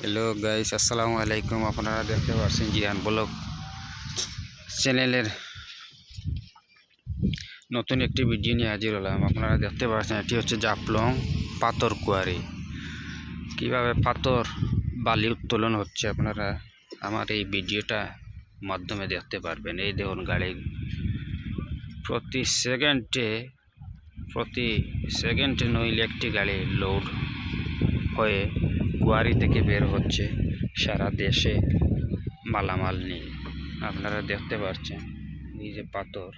Hello guys আসসালামু আলাইকুম আপনারা দেখতে পাচ্ছেন জিয়ান ব্লগ চ্যানেলের নতুন একটি ভিডিও নিয়ে হাজির হলাম। আপনারা দেখতে পাচ্ছেন, এটি হচ্ছে জাপলং পাথর কুয়ারি। কীভাবে পাথর বালি উত্তোলন হচ্ছে আপনারা আমার এই ভিডিওটা মাধ্যমে দেখতে পারবেন। এই দেখুন গাড়ি। প্রতি সেকেন্ডে প্রতি সেকেন্ডে নইলে একটি গাড়ি লোড হয়ে কুয়ারি থেকে বের হচ্ছে। সারা দেশে মালামাল নিয়ে। আপনারা দেখতে পাচ্ছেন এই যে পাথর।